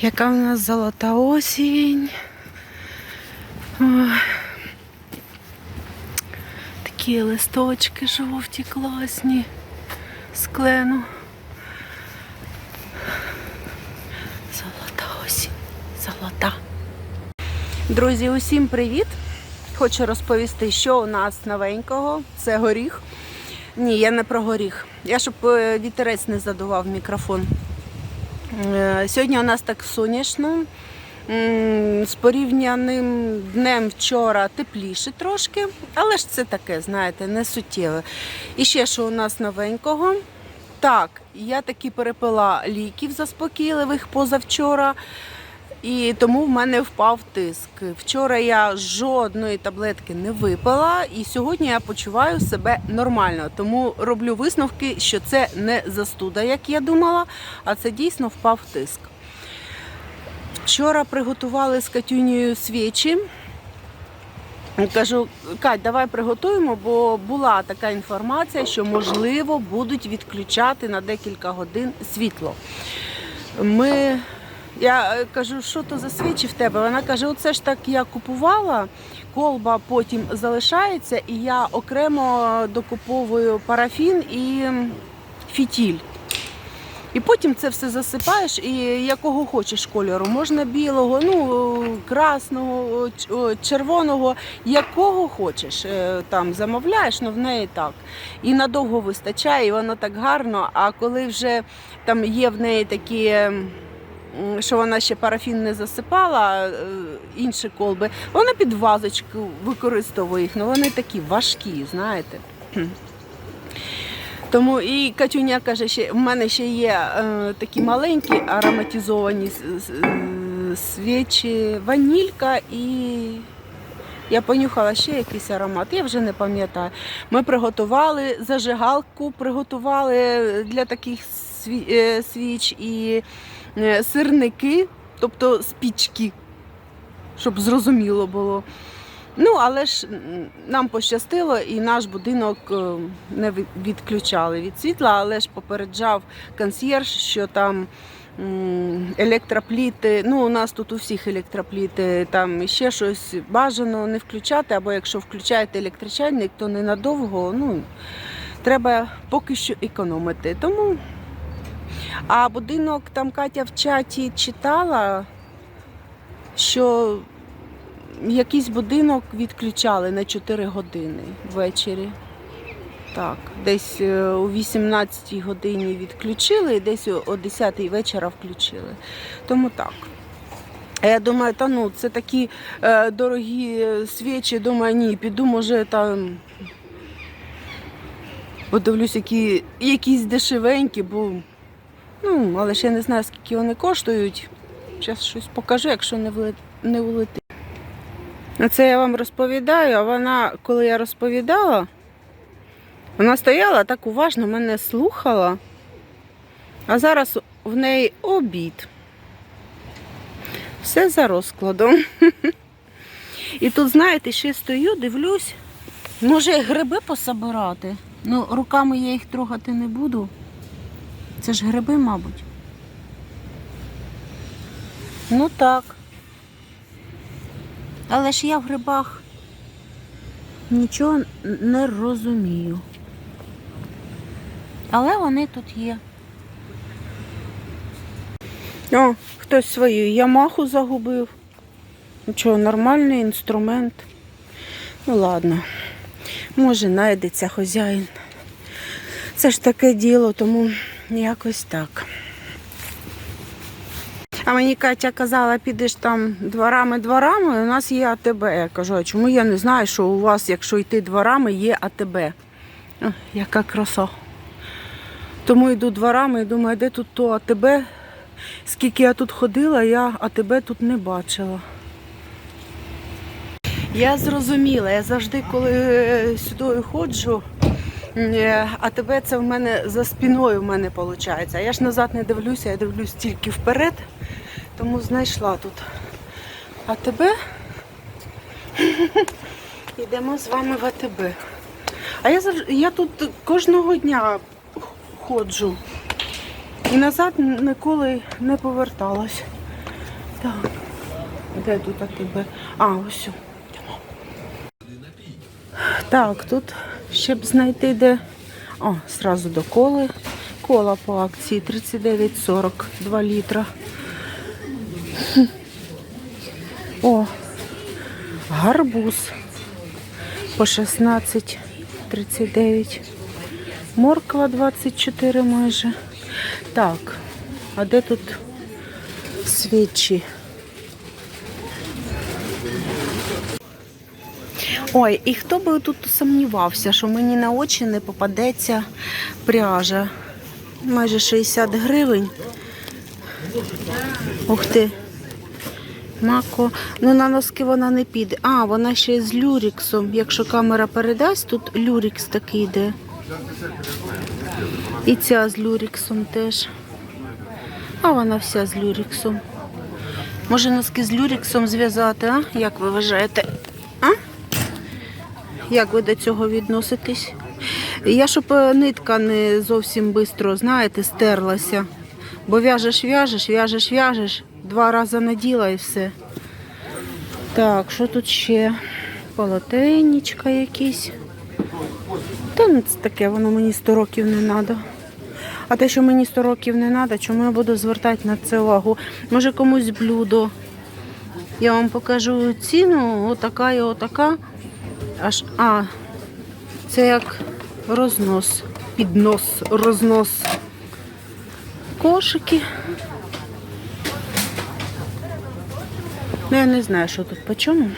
Яка в нас золота осінь. Такі листочки жовті, класні. З клену. Золота осінь. Золота. Друзі, усім привіт! Хочу розповісти, що у нас новенького. Це горіх. Ні, я не про горіх. Я щоб е, вітерець не задував мікрофон. Е, Сьогодні у нас так сонячно. З порівняним днем вчора тепліше трошки, але ж це таке, знаєте, не суттєве. І ще що у нас новенького. Так, я таки перепила ліків заспокійливих позавчора. І тому в мене впав тиск. Вчора я жодної таблетки не випила, і сьогодні я почуваю себе нормально. Тому роблю висновки, що це не застуда, як я думала, а це дійсно впав тиск. Вчора приготували з Катюнею свічі. Кажу, Кать, давай приготуємо, бо була така інформація, що можливо будуть відключати на декілька годин світло. Ми я е, кажу, що то за свічі в тебе? Вона каже: оце ж так я купувала, колба потім залишається, і я окремо докуповую парафін і фітіль. І потім це все засипаєш, і якого хочеш кольору. Можна білого, ну красного, червоного, якого хочеш. Е, Там замовляєш, ну в неї так. І надовго вистачає, і воно так гарно. А коли вже там є в неї такі. Що вона ще парафін не засипала, е, інші колби, вона під вазочку використовує їх, ну вони такі важкі, знаєте. Тому і Катюня каже, що в мене ще є е, такі маленькі ароматизовані е, свічі, ванілька і я понюхала ще якийсь аромат, я вже не пам'ятаю. Ми приготували зажигалку, приготували для таких е, свіч і сирники, тобто спічки, щоб зрозуміло було. Ну, але ж нам пощастило, і наш будинок е, не відключали від світла, але ж попереджав консьєрж, що там електропліти. Ну, у нас тут у всіх електропліти, там ще щось бажано не включати, або якщо включаєте електрочайник, то ненадовго. Ну, треба поки що економити. Тому а будинок там Катя в чаті читала, що якийсь будинок відключали на 4 години ввечері. Так, десь е, о 18 годині відключили, і десь о 10 вечора включили. Тому так. А я думаю, та ну, це такі е, дорогі свічі, думаю, ні, піду, може там. Подивлюсь, які якісь дешевенькі, бо ну, але я не знаю, скільки вони коштують. Зараз щось покажу, якщо не не влетить. А Це я вам розповідаю, а вона, коли я розповідала, вона стояла так уважно, мене слухала, а зараз в неї обід. Все за розкладом. І тут, знаєте, ще стою, дивлюсь, може гриби пособирати. Ну, руками я їх трогати не буду. Це ж гриби, мабуть. Ну так. Але ж я в грибах нічого не розумію. Але вони тут є. О, хтось свою Ямаху загубив. Нічого, нормальний інструмент. Ну ладно, може знайдеться хазяїн. Це ж таке діло, тому якось так. А мені Катя казала, підеш там дворами-дворами, у нас є АТБ. Я кажу, а чому я не знаю, що у вас, якщо йти дворами, є АТБ. О, яка краса. Тому йду дворами і думаю, де тут то АТБ. Скільки я тут ходила, я АТБ тут не бачила. Я зрозуміла, я завжди, коли е, сюди ходжу, е, АТБ це в мене за спиною в мене виходить. А я ж назад не дивлюся, я дивлюсь тільки вперед, тому знайшла тут АТБ. Йдемо з вами в АТБ. А я, завж- я тут кожного дня ходжу. І назад ніколи не поверталась. Так. Де тут а тебе? А, ось. Так, тут щоб знайти де. О, зразу до коли. Кола по акції 39,40, 2 літра. О, гарбуз по 16,39. Морква 24 майже. Так, а де тут свічі? Ой, і хто би тут сумнівався, що мені на очі не попадеться пряжа. Майже 60 гривень. Ух ти. Мако. Ну на носки вона не піде. А, вона ще з люріксом. Якщо камера передасть, тут люрікс такий йде. І ця з люріксом теж. А вона вся з люріксом. Може носки з люріксом зв'язати, а? Як ви вважаєте? А? Як ви до цього відноситесь? Я щоб е, нитка не зовсім швидко, знаєте, стерлася. Бо в'яжеш, в'яжеш, в'яжеш, в'яжеш, два рази наділа і все. Так, що тут ще? Полотенничка якісь. Та ну, це таке, воно мені 100 років не треба. А те, що мені 100 років не треба, чому я буду звертати на це увагу? Може комусь блюдо. Я вам покажу ціну, отака і отака. Аж, а, це як рознос, піднос, рознос. Кошики. Ну, я не знаю, що тут по чому.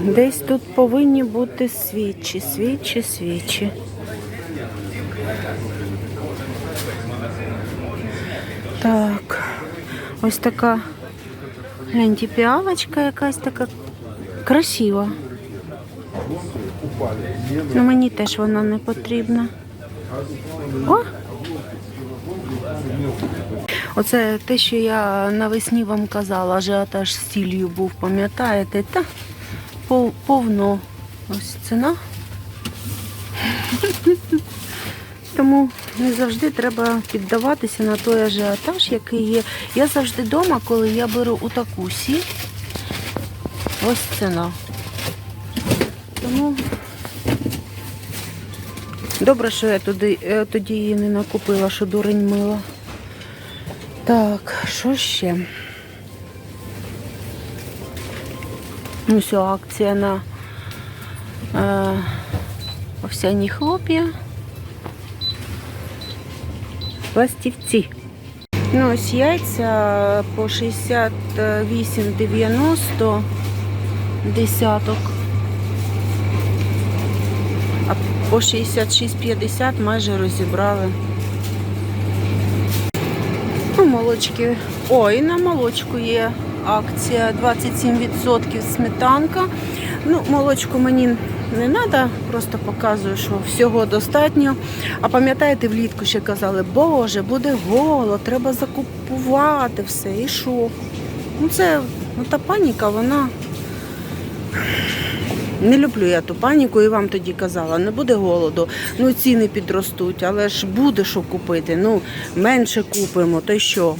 Десь тут повинні бути свічі, свічі, свічі. Так, ось така гляньте, піалочка якась така красива. Ну мені теж вона не потрібна. О! Оце те, що я навесні вам казала, ажіотаж з сіллю був, пам'ятаєте? Та повно ось ціна. Тому не завжди треба піддаватися на той ажіотаж, який є. Я завжди вдома, коли я беру у таку сіль, ось ціна. Тому добре, що я туди, е, тоді її не накупила, що дурень мила. Так, що ще? Ну, все, акція на е, овсяні хлоп'я. Пластівці. Ну, ось яйця по 68,90 десяток. А по 66,50 майже розібрали. Ну, молочки. О, і на молочку є акція 27% сметанка. Ну, молочку мені не треба, просто показую, що всього достатньо. А пам'ятаєте, влітку ще казали, боже, буде голод, треба закупувати все. І що? Ну, це ну, та паніка, вона. Не люблю я ту паніку і вам тоді казала, не буде голоду, ну ціни підростуть, але ж буде що купити. Ну, менше купимо, то й що.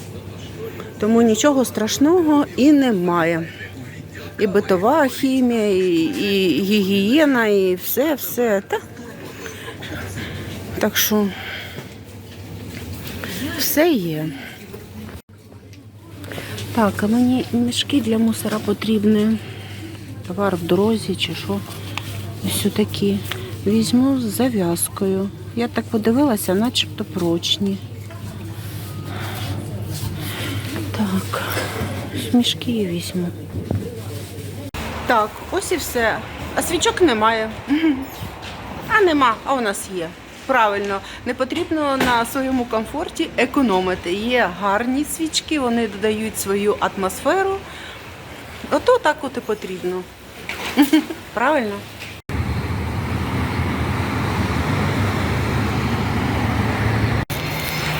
Тому нічого страшного і немає. І битова хімія, і, і гігієна, і все, все. Та. Так що все є. Так, а мені мішки для мусора потрібні. Товар в дорозі чи що. Ось такі. Візьму з зав'язкою. Я так подивилася, начебто прочні. Так, мішки я візьму. Так, ось і все. А свічок немає. А нема, а у нас є. Правильно, не потрібно на своєму комфорті економити. Є гарні свічки, вони додають свою атмосферу. Ото так от і потрібно. Правильно?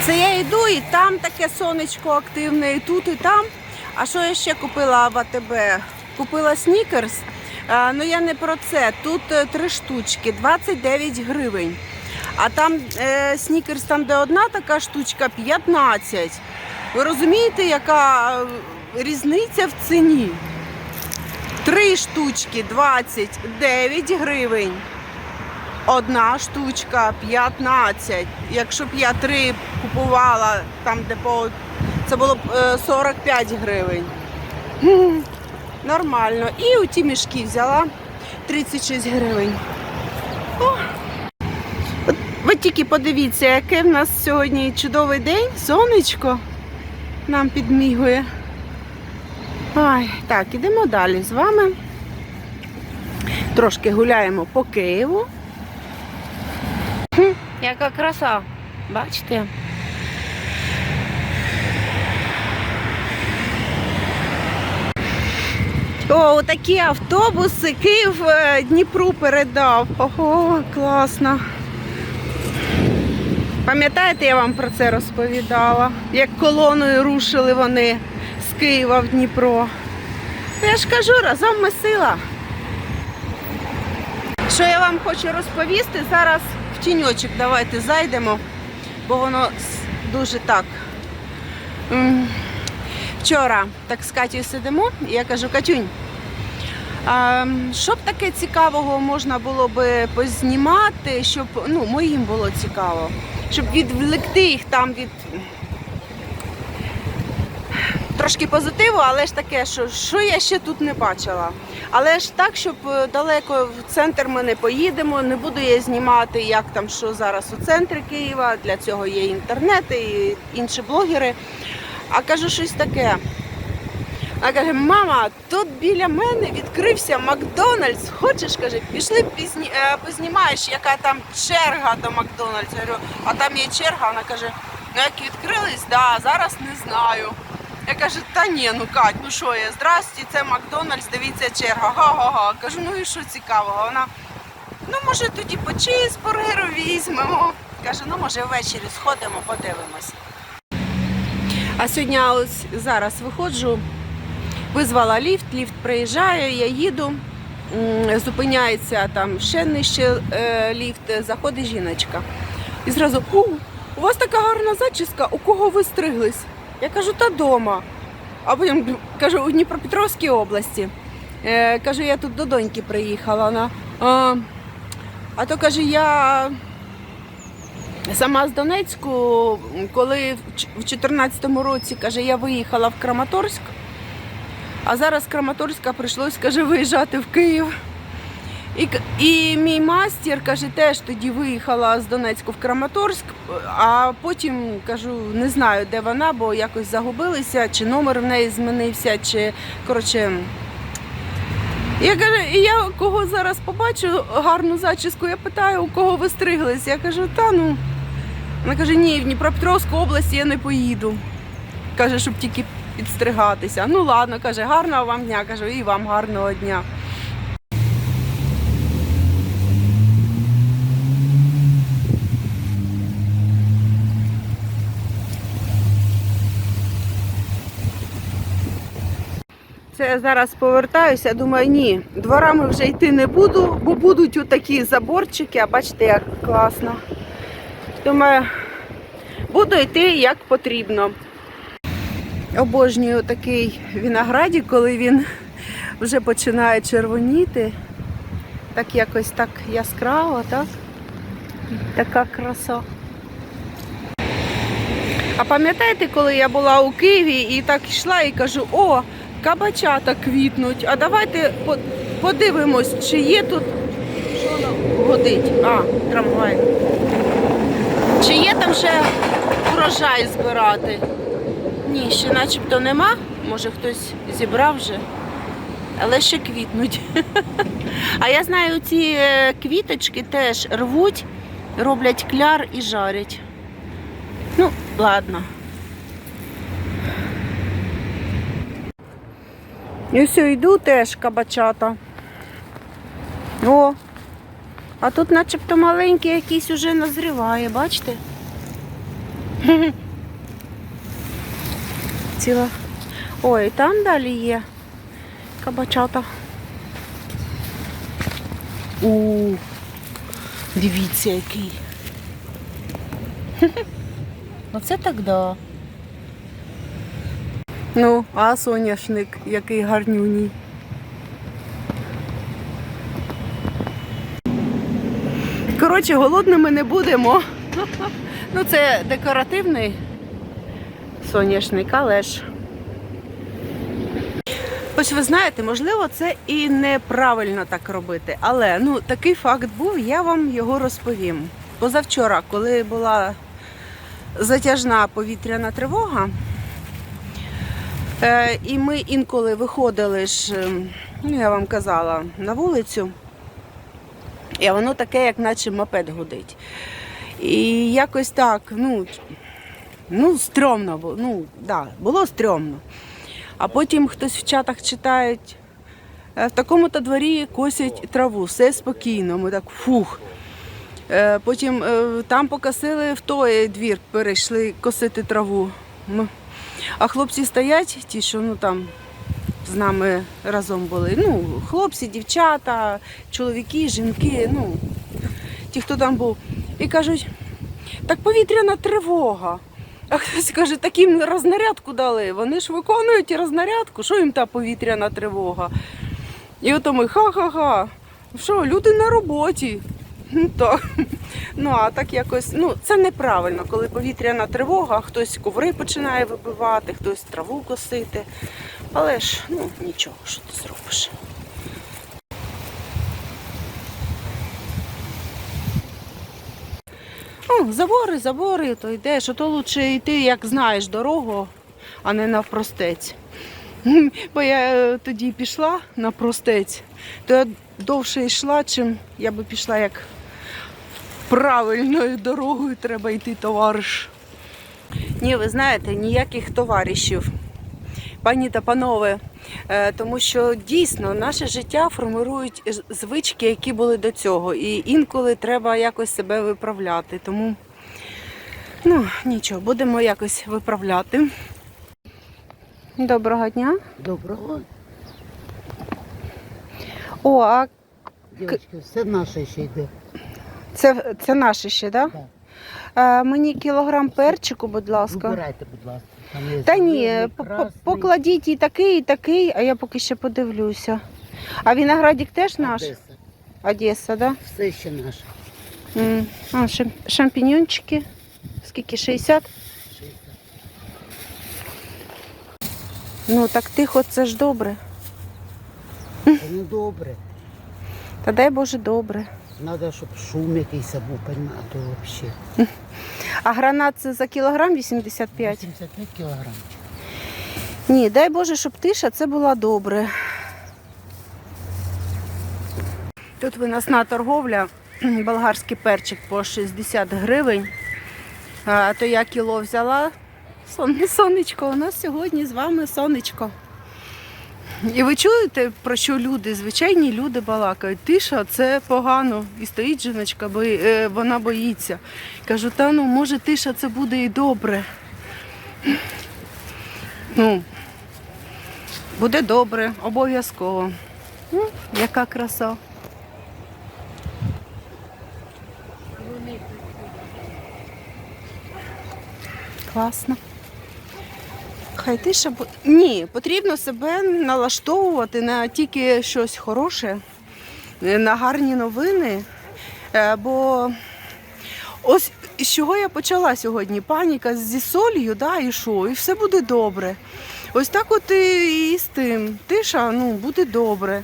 Це я йду і там таке сонечко активне, і тут, і там. А що я ще купила в АТБ? Купила снікерс. Ну я не про це. Тут е, три штучки, 29 гривень. А там е, снікерс, там де одна така штучка, 15. Ви розумієте, яка е, різниця в ціні? Три штучки 29 гривень. Одна штучка 15. Якщо б я три купувала там, де по це було б е, 45 гривень. Нормально. І у ті мішки взяла 36 гривень. О. От Ви тільки подивіться, який в нас сьогодні чудовий день, сонечко нам підмігує. Ой, так, ідемо далі з вами. Трошки гуляємо по Києву. Яка краса, бачите? О, такі автобуси Київ е, Дніпру передав. Ого, класно. Пам'ятаєте, я вам про це розповідала? Як колоною рушили вони з Києва в Дніпро. Я ж кажу, разом ми сила. Що я вам хочу розповісти? Зараз в тіньочок давайте зайдемо, бо воно дуже так. Вчора так з Катєю сидимо, і я кажу, Катюнь, а, що б таке цікавого можна було би познімати, щоб ну, моїм було цікаво, щоб відвлекти їх там від трошки позитиву, але ж таке, що, що я ще тут не бачила. Але ж так, щоб е, далеко в центр ми не поїдемо, не буду я знімати, як там що зараз у центрі Києва. Для цього є інтернет і інші блогери. А кажу щось таке. А каже, мама, тут біля мене відкрився Макдональдс. Хочеш, каже, пішли пізні, е, познімаєш, яка там черга до Макдональдса. Я говорю, а там є черга. Вона каже, ну як відкрились, да, зараз не знаю. Я кажу, та ні, ну Кать, ну що я, здрасті, це Макдональдс, дивіться черга. Га-га-га. Кажу, ну і що цікавого? Вона, ну може тоді по чизбургеру візьмемо. Каже, ну може ввечері сходимо, подивимось. А сьогодні ось зараз виходжу, визвала ліфт, ліфт приїжджає, я їду, зупиняється там ще нижче е, ліфт, заходить жіночка. І зразу, у, у вас така гарна зачіска, у кого ви стриглись? Я кажу, та дома. А потім кажу, у Дніпропетровській області. Е, кажу, я тут до доньки приїхала. Вона, а, а то каже, я Сама з Донецьку, коли в ч- в 14-му році, каже, я виїхала в Краматорськ, а зараз з Краматорська прийшлось, каже, виїжджати в Київ. І, і мій мастер, каже, теж тоді виїхала з Донецьку в Краматорськ, а потім кажу, не знаю, де вона, бо якось загубилися, чи номер в неї змінився, чи коротше. Я кажу, і я кого зараз побачу гарну зачіску, я питаю, у кого ви стриглись. Я кажу, та ну. Вона каже, ні, в Дніпропетровську область я не поїду. Каже, щоб тільки підстригатися. Ну ладно, каже, гарного вам дня. Кажу, і вам гарного дня. Це я зараз повертаюся, думаю, ні, дворами вже йти не буду, бо будуть отакі заборчики, а бачите, як класно. Думаю, буду йти як потрібно. Обожнюю такий винограді, коли він вже починає червоніти. Так якось так яскраво, так? Така краса. А пам'ятаєте, коли я була у Києві і так йшла і кажу, о, кабачата квітнуть, а давайте подивимось, чи є тут. Що воно годить? А, трамвай. Чи є там ще урожай збирати? Ні, ще начебто нема. Може хтось зібрав вже, але ще квітнуть. А я знаю, ці е, квіточки теж рвуть, роблять кляр і жарять. Ну, ладно. І все, йду теж кабачата. О, а тут начебто маленький якийсь уже назріває, бачите? Ціла. Ой, там далі є кабачата. У, дивіться який. Оце так да. Ну, а соняшник, який гарнюній. Коротше, голодними не будемо. Ну, це декоративний соняшник, але ж. Ось ви знаєте, можливо, це і неправильно так робити, але ну, такий факт був, я вам його розповім. Позавчора, коли була затяжна повітряна тривога, е, і ми інколи виходили ж, е, ну я вам казала, на вулицю, і воно таке, як наче мопед гудить. І якось так, ну, ну стрьомно було. Ну, да, було стрьомно. А потім хтось в чатах читають, «Е, в такому-то дворі косять траву, все спокійно. Ми так фух. Е, Потім е, там покосили в той двір, перейшли косити траву. А хлопці стоять, ті, що ну там з нами разом були. Ну, хлопці, дівчата, чоловіки, жінки, ну, ті, хто там був. І кажуть, так повітряна тривога. А хтось каже, так їм рознарядку дали. Вони ж виконують рознарядку. Що їм та повітряна тривога? І ото ми ха-ха-ха. Що, люди на роботі. Ну, так. Ну, а так якось, ну, це неправильно, коли повітряна тривога, хтось коври починає вибивати, хтось траву косити. Але ж, ну, нічого, що ти зробиш. О, забори, забори, то йдеш, а то лучше йти, як знаєш, дорогу, а не навпростець. Бо я е, тоді пішла навпростець, то я довше йшла, чим я би пішла як правильною дорогою треба йти, товариш. Ні, ви знаєте, ніяких товаришів. Пані та панове, е, тому що дійсно наше життя формирують звички, які були до цього. І інколи треба якось себе виправляти. Тому ну, нічого, будемо якось виправляти. Доброго дня. Доброго. О, а Дівчатки, все наше ще йде. це, це наше ще, так? Да? Е, мені кілограм перчику, будь ласка. Вибирайте, будь ласка. Та ні, по- по- покладіть і такий, і такий, а я поки ще подивлюся. А виноградик теж наш? Одеса. Одеса, да? Все ще наше. М. А, шам- шампіньончики. Скільки? 60? 60. Ну так тихо, це ж добре. Це не добре. Та дай Боже добре. Треба, щоб шум якийсь був, а то взагалі. А гранат це за кілограм 85? 85 кілограм. Ні, дай Боже, щоб тиша, це була добре. Тут виносна торговля, болгарський перчик по 60 гривень. А то я кіло взяла. Сон- Сонечко, у нас сьогодні з вами сонечко. І ви чуєте, про що люди, звичайні люди балакають. Тиша це погано. І стоїть жіночка, бо е, вона боїться. Кажу, та ну може тиша це буде і добре. Ну, буде добре, обов'язково. Ну, яка краса. Класно. Хай тиша буде. Ні, потрібно себе налаштовувати на тільки щось хороше, на гарні новини. Е, Бо ось з чого я почала сьогодні? Паніка зі солью, да, і що? І все буде добре. Ось так от і, і з тим. Тиша, ну, буде добре.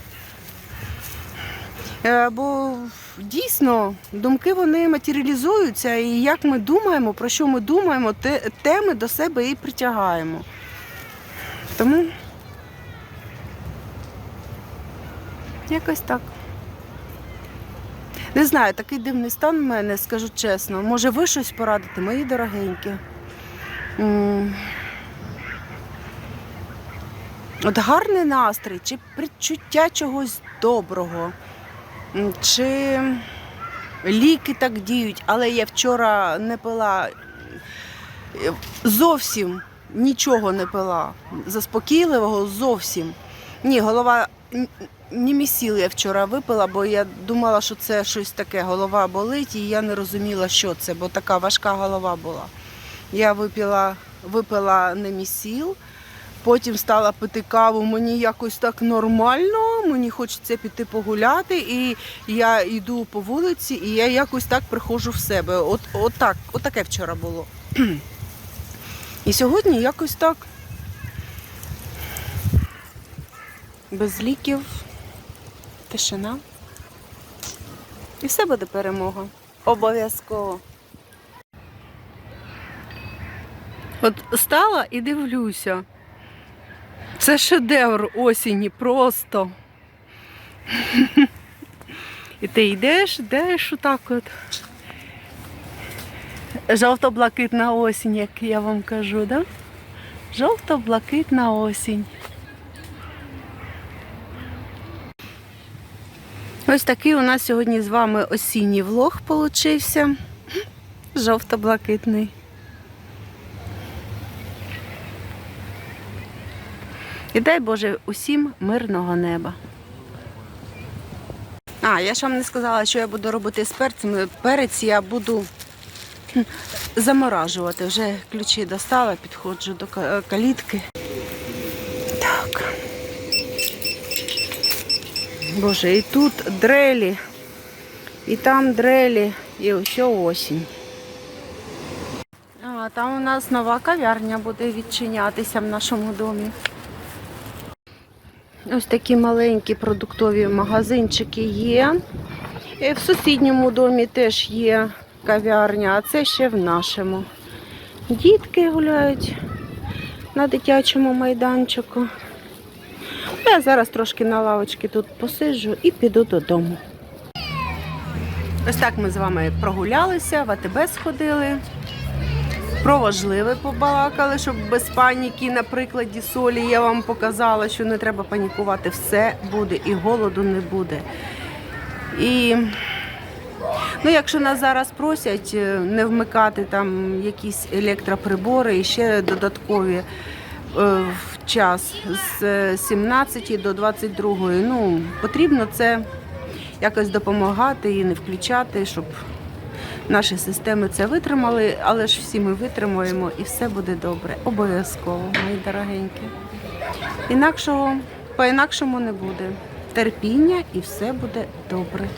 Е, Бо дійсно думки вони матеріалізуються, і як ми думаємо, про що ми думаємо, те, те ми до себе і притягаємо. Тому якось так. Не знаю, такий дивний стан в мене, скажу чесно. Може, ви щось порадите, мої дорогенькі. От гарний настрій, чи предчуття чогось доброго, чи ліки так діють, але я вчора не пила е, зовсім нічого не пила. Заспокійливого зовсім. Ні, голова н- не місіл я вчора випила, бо я думала, що це щось таке. Голова болить, і я не розуміла, що це, бо така важка голова була. Я випила, випила немісіл, Потім стала пити каву, мені якось так нормально, мені хочеться піти погуляти, і я йду по вулиці, і я якось так приходжу в себе. От, от так, от таке вчора було. І сьогодні якось так. Без ліків, тишина. І все буде перемога. Обов'язково. От стала і дивлюся. Це шедевр осені просто. І ти йдеш, йдеш отак от. Жовто-блакитна осінь, як я вам кажу, да? Жовто-блакитна осінь. Ось такий у нас сьогодні з вами осінній влог получився. Жовто-блакитний. І дай Боже усім мирного неба. А, я ж вам не сказала, що я буду робити з перцем. Перець я буду заморажувати. Вже ключі достала, підходжу до калітки. Так. Боже, і тут дрелі, і там дрелі, і ось осінь. А, там у нас нова кав'ярня буде відчинятися в нашому домі. Ось такі маленькі продуктові магазинчики є. І в сусідньому домі теж є кав'ярня, а це ще в нашому. Дітки гуляють на дитячому майданчику. Я зараз трошки на лавочці тут посиджу і піду додому. Ось так ми з вами прогулялися, в АТБ сходили. Про важливе побалакали, щоб без паніки, на прикладі солі я вам показала, що не треба панікувати, все буде і голоду не буде. І ну, якщо нас зараз просять е, не вмикати там якісь електроприбори і ще додаткові е, в час з е, 17 до 22, ну потрібно це якось допомагати і не включати, щоб наші системи це витримали, але ж всі ми витримаємо і все буде добре. Обов'язково, мої дорогенькі. Інакшого, по-інакшому не буде. Терпіння і все буде добре.